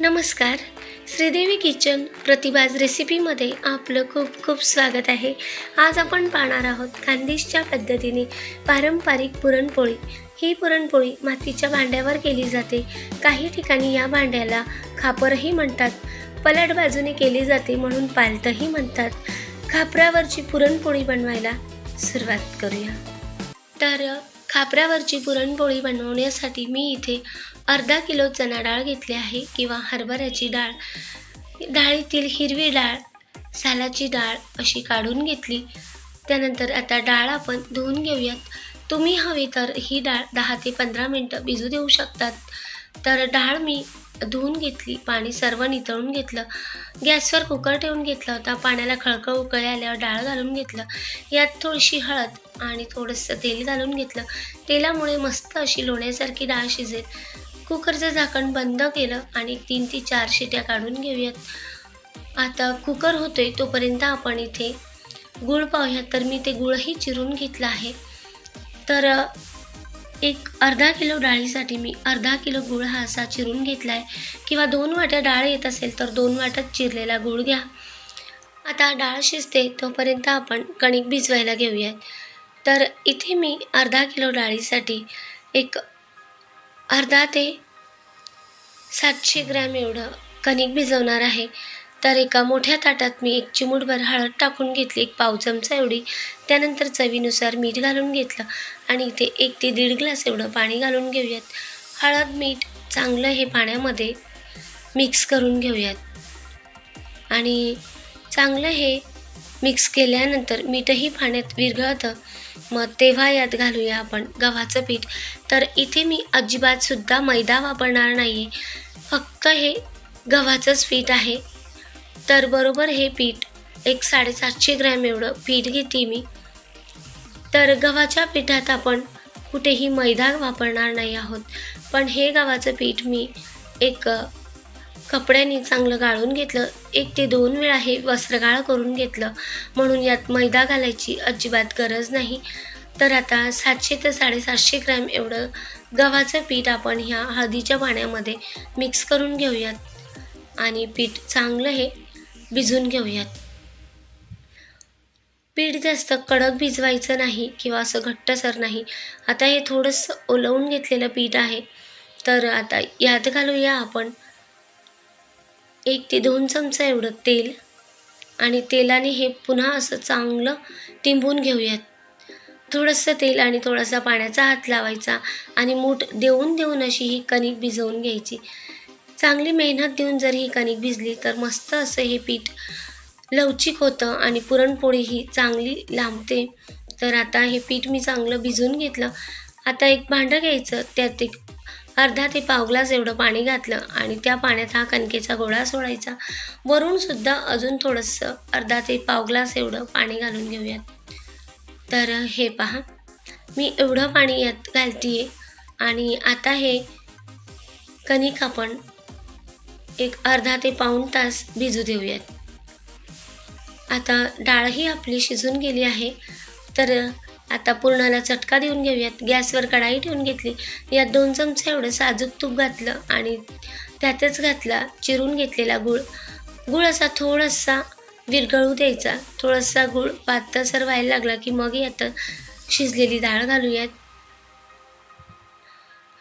नमस्कार. श्रीदेवी किचन प्रतिभाज रेसिपीमध्ये आपलं खूप खूप स्वागत आहे. आज आपण पाहणार आहोत खानदेशच्या पद्धतीने पारंपरिक पुरणपोळी. ही पुरणपोळी मातीच्या भांड्यावर केली जाते. काही ठिकाणी या भांड्याला खापरही म्हणतात. पलट बाजूने केली जाते म्हणून पालतही म्हणतात. खापरावरची पुरणपोळी बनवायला सुरुवात करूया. तर खापरावरची पुरणपोळी बनवण्यासाठी मी इथे अर्धा किलो चणा डाळ घेतली आहे किंवा हरभऱ्याची डाळ. डाळीतील हिरवी डाळ सालाची डाळ अशी काढून घेतली. त्यानंतर आता डाळ आपण धुवून घेऊयात. तुम्ही हवी तर ही डाळ दहा ते पंधरा मिनटं भिजू देऊ शकतात. तर डाळ मी धुवून घेतली पाणी सर्व नितळून घेतलं. गॅसवर कुकर ठेवून घेतला होता पाण्याला खळखळ उकळी आल्यावर डाळ घालून घेतलं. यात थोडीशी हळद आणि थोडंसं तेल घालून घेतलं. तेलामुळे मस्त अशी लोण्यासारखी डाळ शिजेल. कुकरचं झाकण बंद केलं आणि तीन ते चार शिट्या काढून घेऊयात. आता कुकर होतोय तोपर्यंत आपण इथे गूळ पाहूयात. तर मी ते गुळही चिरून घेतलं आहे. तर एक अर्धा किलो डाळीसाठी मी अर्धा किलो गूळ हा असा चिरून घेतला आहे किंवा दोन वाट्या डाळ येत असेल तर दोन वाट्यात चिरलेला गूळ घ्या. आता डाळ शिजते तोपर्यंत आपण कणिक भिजवायला घेऊयात. तर इथे मी अर्धा किलो डाळीसाठी एक अर्धा ते सातशे ग्रॅम एवढं कणिक भिजवणार आहे. तर एका मोठ्या ताटात मी एक चिमूटभर हळद टाकून घेतली एक पाव चमचा एवढी. त्यानंतर चवीनुसार मीठ घालून घेतलं आणि इथे एक ते दीड ग्लास एवढं पाणी घालून घेऊयात. हळद मीठ चांगलं हे पाण्यामध्ये मिक्स करून घेऊयात. आणि चांगलं हे मिक्स केल्यानंतर मीठही पाण्यात विरघळतं. मग तेव्हा यात घालूया आपण गव्हाचं पीठ. तर इथे मी अजिबातसुद्धा मैदा वापरणार नाही आहे फक्त हे गव्हाचंच पीठ आहे. तर बरोबर हे पीठ एक साडेसातशे ग्रॅम एवढं पीठ घेते मी. तर गव्हाच्या पिठात आपण कुठेही मैदा वापरणार नाही आहोत. पण हे गव्हाचं पीठ मी एक कपड्याने चांगलं गाळून घेतलं. एक ते दोन वेळा हे वस्त्रगाळ करून घेतलं. म्हणून यात मैदा घालायची अजिबात गरज नाही. तर आता सातशे ते साडेसातशे ग्रॅम एवढं गव्हाचं पीठ आपण ह्या हळदीच्या पाण्यामध्ये मिक्स करून घेऊयात. आणि पीठ चांगलं हे भिजून घेऊयात. पीठ जास्त कडक भिजवायचं नाही किंवा असं घट्टसर नाही. आता हे थोडंसं ओलवून घेतलेलं पीठ आहे. तर आता यात घालूया आपण एक ते दोन चमचा एवढं तेल आणि तेलाने हे पुन्हा असं चांगलं टिंबून घेऊयात. थोडंसं तेल आणि थोडासा पाण्याचा हात लावायचा आणि मूठ देऊन देऊन अशी ही कणिक भिजवून घ्यायची. चांगली मेहनत देऊन जर ही कणिक भिजली तर मस्त असं हे पीठ लवचिक होतं आणि पुरणपोळी ही चांगली लांबते. तर आता हे पीठ मी चांगलं भिजवून घेतलं. आता एक भांडं घ्यायचं त्यात एक अर्धा ते पाव ग्लास एवढं पाणी घातलं आणि त्या पाण्यात हा कणकेचा गोळा सोडायचा. वरून सुद्धा अजून थोडंसं अर्धा ते पाव ग्लास एवढं पाणी घालून घेऊयात. तर हे पहा मी एवढं पाणी यात घालतीये आणि आता हे कणिक आपण एक अर्धा ते पाऊण तास भिजू देऊयात. आता डाळही आपली शिजून गेली आहे तर आता पुरणाला चटका देऊन घेऊयात. गॅसवर कढाई ठेवून घेतली. यात दोन चमचे एवढं साजूक तूप घातलं आणि त्यातच घातला चिरून घेतलेला गूळ. गूळ असा थोडासा विरघळू द्यायचा. थोडासा गूळ पातळसर व्हायला लागला की मग यात शिजलेली डाळ घालूयात.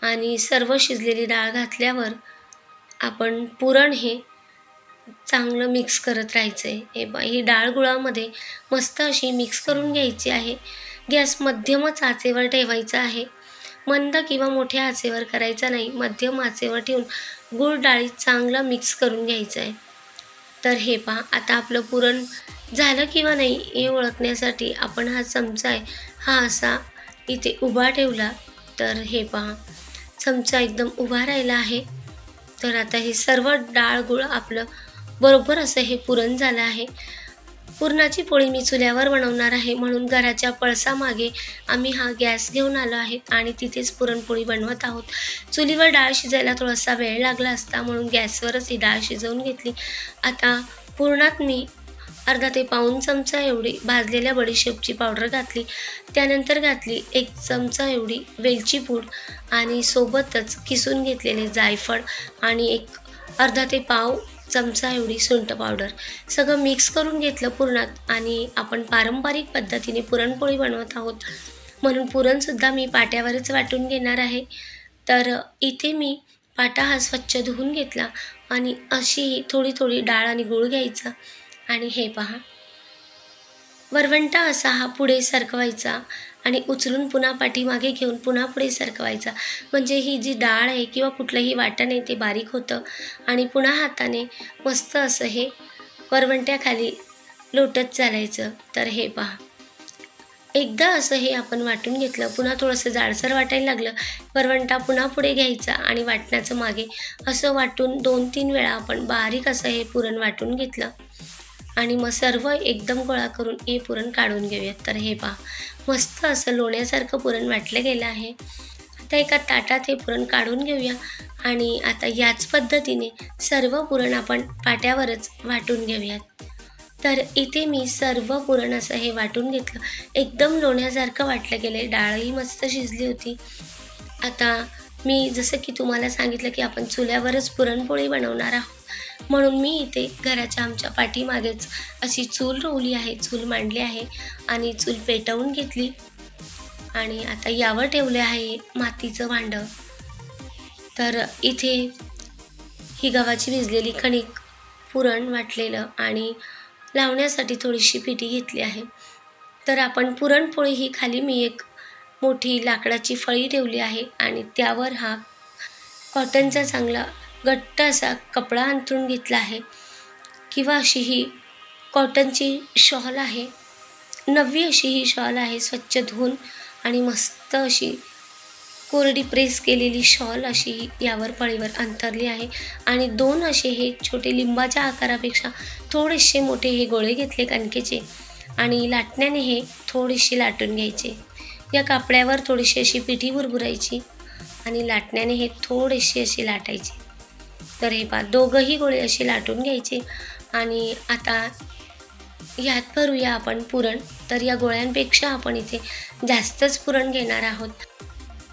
आणि सर्व शिजलेली डाळ घातल्यावर आपण पुरण हे चांगलं मिक्स करत राहायचं आहे हे बा ही डाळ गुळामध्ये मस्त अशी मिक्स करून घ्यायची आहे. गॅस मध्यमच आचेवर ठेवायचा आहे. मंद किंवा मोठ्या आचेवर करायचा नाही. मध्यम आचेवर ठेवून गूळ डाळीत चांगलं मिक्स करून घ्यायचं आहे. तर हे पहा आता आपलं पुरण झालं किंवा नाही हे ओळखण्यासाठी आपण हा चमचा आहे. हा असा इथे उभा ठेवला. तर हे पहा चमचा एकदम उभा राहिला आहे. तर आता हे सर्व डाळ गुळ आपलं बरोबर असं हे पुरण झालं आहे. पुरणाची पोळी मी चुल्यावर बनवणार आहे. म्हणून घराच्या पळसामागे आम्ही हा गॅस घेऊन आलो आहे आणि तिथेच पुरणपोळी बनवत आहोत. चुलीवर डाळ शिजायला थोडासा वेळ लागला असता म्हणून गॅसवरच ही डाळ शिजवून घेतली. आता पुरणात मी अर्धा ते पाऊण चमचा एवढी भाजलेल्या बडीशेपची पावडर घातली. त्यानंतर घातली एक चमचा एवढी वेलची पूड आणि सोबतच किसून घेतलेले जायफळ आणि एक अर्धा ते पाव चमचा एवढी सुंठ पावडर सगळं मिक्स करून घेतलं पुरणात आणि आपण पारंपरिक पद्धतीने पुरणपोळी बनवत आहोत. म्हणून पुरणसुद्धा मी पाट्यावरच वाटून घेणार आहे. तर इथे मी पाटा हा स्वच्छ धुवून घेतला आणि अशी थोडी थोडी डाळ आणि गूळ घ्यायचा. आणि हे पहा. वरवंटा असा हा पुढे सरकवायचा आणि उचलून पुन्हा पाठीमागे घेऊन पुन्हा पुढे सरकवायचा. म्हणजे ही जी डाळ आहे किंवा कुठलंही वाटण आहे ते बारीक होतं आणि पुन्हा हाताने मस्त असं हे वरवंट्याखाली लोटत चालायचं. तर हे पहा. एकदा असं हे आपण वाटून घेतलं पुन्हा थोडंसं जाडसर वाटायला लागलं वरवंटा पुन्हा पुढे घ्यायचा आणि वाटण्याचं मागे असं वाटून दोन तीन वेळा आपण बारीक असं हे पुरण वाटून घेतलं. आणि मग सर्व एकदम गोळा करून हे पुरण काढून घेऊयात. तर हे पहा मस्त असं लोण्यासारखं पुरण वाटलं गेलं आहे. आता एका ताटात हे पुरण काढून घेऊया आणि आता याच पद्धतीने सर्व पुरण आपण पाट्यावरच वाटून घेऊयात. तर इथे मी सर्व पुरण असं हे वाटून घेतलं. एकदम लोण्यासारखं वाटलं गेलं डाळही मस्त शिजली होती. आता मी जसं की तुम्हाला सांगितलं की आपण चुल्यावरच पुरणपोळी बनवणार आहोत. म्हणून मी इथे घराच्या आमच्या पाठीमागेच अशी चूल रोवली आहे. चूल मांडली आहे आणि चूल पेटवून घेतली. आणि आता यावर ठेवले आहे मातीचं भांडं. तर इथे ही गव्हाची भिजलेली कणिक पुरण वाटलेलं आणि लावण्यासाठी थोडीशी पिठी घेतली आहे. तर आपण पुरणपोळी ही खाली मी एक मोठी लाकडाची फळी ठेवली आहे आणि त्यावर हा कॉटनचा चांगला घट्ट असा कपडा अंथरून घेतला आहे. किंवा अशी ही कॉटनची शॉल आहे. नवी अशी ही शॉल आहे स्वच्छ धुवून आणि मस्त अशी कोरडी प्रेस केलेली शॉल अशी यावर पळीवर अंतरली आहे. आणि दोन असे हे छोटे लिंबाच्या आकारापेक्षा थोडेसे मोठे हे गोळे घेतले कणकेचे आणि लाटण्याने हे थोडेसे लाटून घ्यायचे. या कापड्यावर थोडीशी अशी पिठी भुरभुरायची आणि लाटण्याने हे थोडेसे अशी लाटायची. तर हे पा दोघंही गोळे असे लाटून घ्यायचे. आणि आता ह्यात भरूया आपण पुरण. तर या गोळ्यांपेक्षा आपण इथे जास्तच पुरण घेणार आहोत.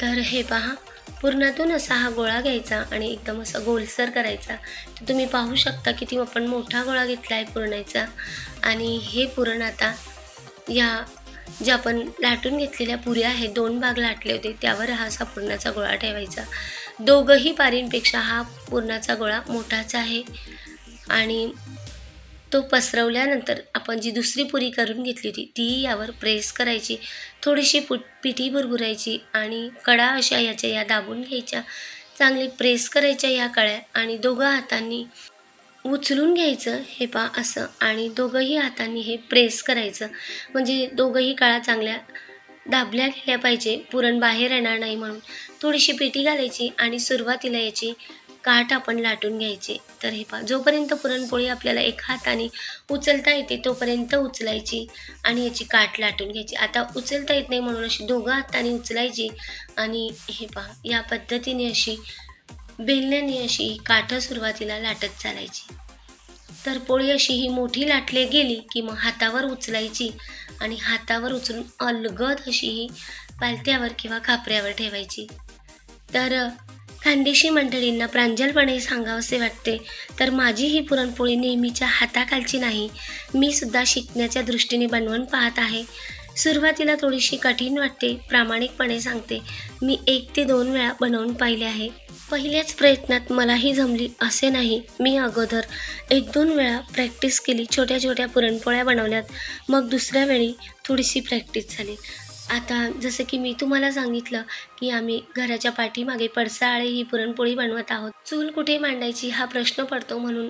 तर हे पहा पुरणातून असा हा गोळा घ्यायचा आणि एकदम असा गोलसर करायचा. तर तुम्ही पाहू शकता किती आपण मोठा गोळा घेतला आहे पुरणाचा. आणि हे पुरण आता या ज्या आपण लाटून घेतलेल्या पुऱ्या आहेत दोन भाग लाटले होते त्यावर हा असा पुरणाचा गोळा ठेवायचा. दोघंही पारींपेक्षा हा पुरणाचा गोळा मोठाच आहे. आणि तो पसरवल्यानंतर आपण जी दुसरी पुरी करून घेतली होती ती यावर प्रेस करायची थोडीशी पुट पिठी भुरभुरायची आणि कडा अशा याच्या या दाबून घ्यायच्या चांगली प्रेस करायच्या या कळ्या आणि दोघं हातांनी उचलून घ्यायचं हे पा असं आणि दोघंही हातांनी हे प्रेस करायचं. म्हणजे दोघंही कळा चांगल्या दाबल्या गेल्या पाहिजे. पुरण बाहेर येणार नाही म्हणून. थोडीशी पिठी घालायची आणि सुरुवातीला याची काठ आपण लाटून घ्यायचे. तर हे पहा जोपर्यंत पुरणपोळी आपल्याला एक हाताने उचलता येते तोपर्यंत उचलायची आणि याची काठ लाटून घ्यायची. आता उचलता येत नाही म्हणून अशी दोघं हाताने उचलायची आणि हे पहा या पद्धतीने अशी बेलण्याने अशी काठं सुरुवातीला लाटत चालायची. तर पोळी अशी ही मोठी लाटली गेली की मग हातावर उचलायची आणि हातावर उचलून अलगद अशी ही पालत्यावर किंवा खापऱ्यावर ठेवायची. तर खानदेशी मंडळींना प्रांजलपणे सांगावसे वाटते तर माझी ही पुरणपोळी नेहमीच्या हाताखालची नाही मी सुद्धा शिकण्याच्या दृष्टीने बनवून पाहत आहे. सुरुवातीला थोडीशी कठीण वाटते प्रामाणिकपणे सांगते मी एक ते दोन वेळा बनवून पाहिले आहे. पहिल्याच प्रयत्नात मलाही जमली असे नाही. मी अगोदर एक दोन वेळा प्रॅक्टिस केली छोट्या छोट्या पुरणपोळ्या बनवल्यात मग दुसऱ्या वेळी थोडीशी प्रॅक्टिस झाली. आता जसं की मी तुम्हाला सांगितलं की आम्ही घराच्या पाठीमागे पडसाळे ही पुरणपोळी बनवत आहोत. चूल कुठे मांडायची हा प्रश्न पडतो म्हणून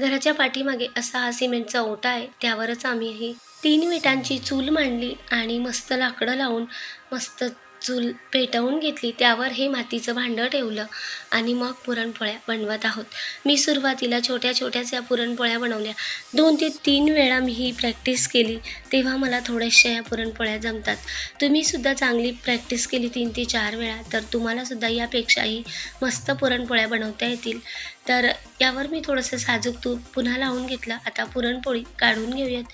घराच्या पाठीमागे असा हा सिमेंटचा ओटा आहे त्यावरच आम्ही ही तीन विटांची चूल मांडली आणि मस्त लाकडं लावून मस्त चूल पेटवून घेतली त्यावर हे मातीचं भांडं ठेवलं आणि मग पुरणपोळ्या बनवत आहोत. मी सुरुवातीला छोट्या छोट्याच या पुरणपोळ्या बनवल्या. दोन ते तीन वेळा मी ही प्रॅक्टिस केली तेव्हा मला थोड्याशा या पुरणपोळ्या जमतात. तुम्हीसुद्धा चांगली प्रॅक्टिस केली तीन ते चार वेळा तर तुम्हालासुद्धा यापेक्षाही मस्त पुरणपोळ्या बनवता येतील. तर यावर मी थोडंसं साजूक तूप पुन्हा लावून घेतलं. आता पुरणपोळी काढून घेऊयात.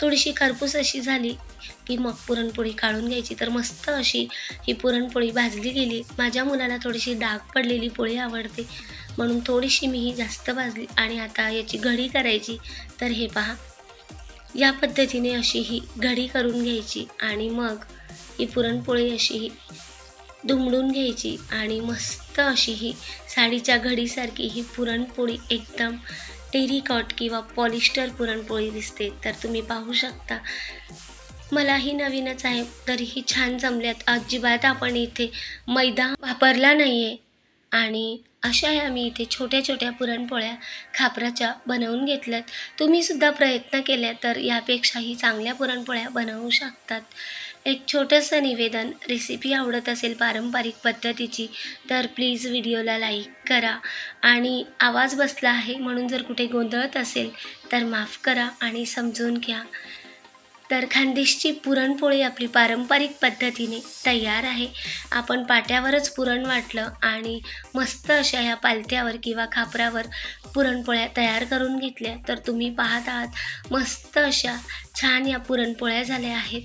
थोडीशी खरपूस अशी झाली की मग पुरणपोळी काढून घ्यायची. तर मस्त अशी ही पुरणपोळी भाजली गेली. माझ्या मुलाला थोडीशी डाग पडलेली पोळी आवडते. म्हणून थोडीशी मी ही जास्त भाजली. आणि आता याची घडी करायची. तर हे पहा. या पद्धतीने अशी ही घडी करून घ्यायची. आणि मग ही पुरणपोळी अशी ही दुमडून घ्यायची आणि मस्त अशी ही साडीच्या घडीसारखी ही पुरणपोळी एकदम टेरिकॉट किंवा पॉलिस्टर पुरणपोळी दिसते. तर तुम्ही पाहू शकता. मलाही नवीनच आहे तरीही छान जमल्यात. अजिबात आपण इथे मैदा वापरला नाही आहे आणि अशा ह्या मी इथे छोट्या छोट्या पुरणपोळ्या खापराच्या बनवून घेतल्यात. तुम्हीसुद्धा प्रयत्न केल्या तर यापेक्षाही चांगल्या पुरणपोळ्या बनवू शकतात. एक छोटंसं निवेदन. रेसिपी आवडत असेल पारंपरिक पद्धतीची तर प्लीज व्हिडिओला लाईक करा. आणि आवाज बसला आहे म्हणून जर कुठे गोंधळत असेल तर माफ करा आणि समजून घ्या. तर खानदेशची पुरणपोळी आपली पारंपरिक पद्धतीने तयार आहे. आपण पाट्यावरच पुरण वाटलं आणि मस्त अशा ह्या पालथ्यावर किंवा खापरावर पुरणपोळ्या तयार करून घेतल्या तर तुम्ही पाहत आहात मस्त अशा छान या पुरणपोळ्या झाल्या आहेत.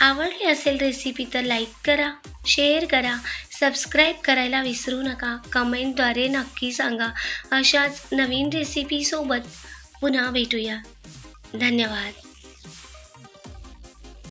आवडली असेल रेसिपी तर लाईक करा शेअर करा सबस्क्राईब करायला विसरू नका. कमेंटद्वारे नक्की सांगा. अशाच नवीन रेसिपीसोबत पुन्हा भेटूया. धन्यवाद.